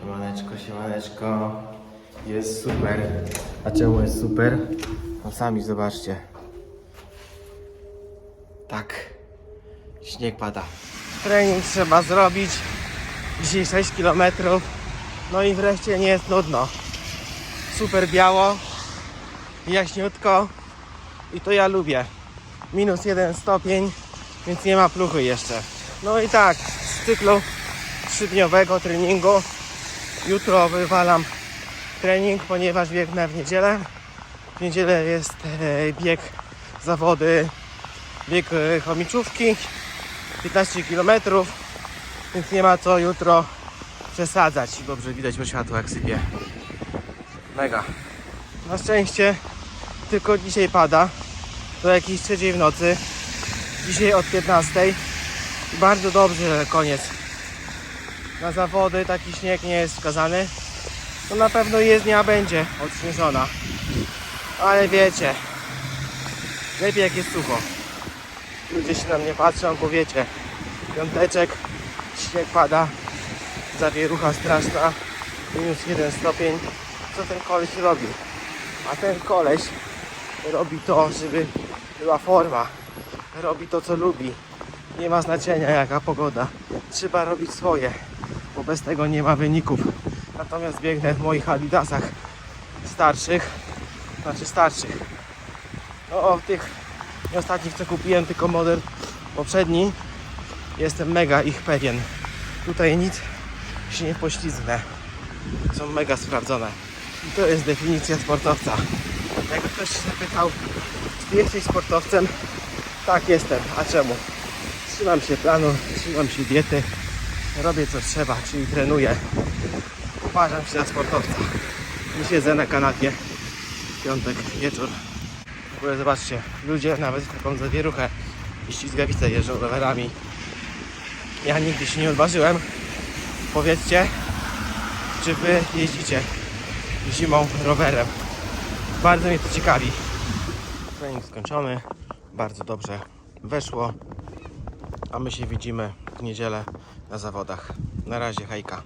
Siemaneczko, siemaneczko. Jest super. A czemu jest super? No sami zobaczcie. Tak. Śnieg pada. Trening trzeba zrobić. Dzisiaj 6 km. No i wreszcie nie jest nudno. Super biało. Jaśniutko. I to ja lubię. Minus jeden stopień, więc nie ma pluchy jeszcze. No i tak, z cyklu trzydniowego treningu jutro wywalam trening, ponieważ biegnę w niedzielę. W niedzielę jest e, bieg zawody, bieg e, chomiczówki, 15 km, więc nie ma co jutro przesadzać. Dobrze widać, bo światło jak sypie. Mega. Na szczęście tylko dzisiaj pada, do jakiejś trzeciej w nocy. Dzisiaj od 15. I bardzo dobrze, koniec na zawody taki śnieg nie jest wskazany. To na pewno jezdnia będzie odśnieżona. Ale wiecie, lepiej jak jest sucho. Ludzie się na mnie patrzą, bo wiecie, piąteczek, śnieg pada, zawierucha straszna, minus jeden stopień. Co ten koleś robi? A ten koleś robi to, żeby była forma. Robi to, co lubi. Nie ma znaczenia jaka pogoda. Trzeba robić swoje, bez tego nie ma wyników. Natomiast biegnę w moich adidasach starszych, znaczy starszych. No o tych nie ostatnich co kupiłem, tylko model poprzedni. Jestem mega ich pewien. Tutaj nic się nie poślizgnę. Są mega sprawdzone. I to jest definicja sportowca. Jakby ktoś się zapytał, czy jesteś sportowcem? Tak jestem. A czemu? Trzymam się planu, trzymam się diety, robię co trzeba, czyli trenuję. Uważam się za sportowca. Siedzę na kanapie. Piątek, wieczór. W ogóle zobaczcie, ludzie nawet w taką zawieruchę i ścigawicę jeżdżą rowerami. Ja nigdy się nie odważyłem. Powiedzcie, czy wy jeździcie zimą rowerem. Bardzo mnie to ciekawi. Trening skończony. Bardzo dobrze weszło. A my się widzimy w niedzielę na zawodach. Na razie, hejka.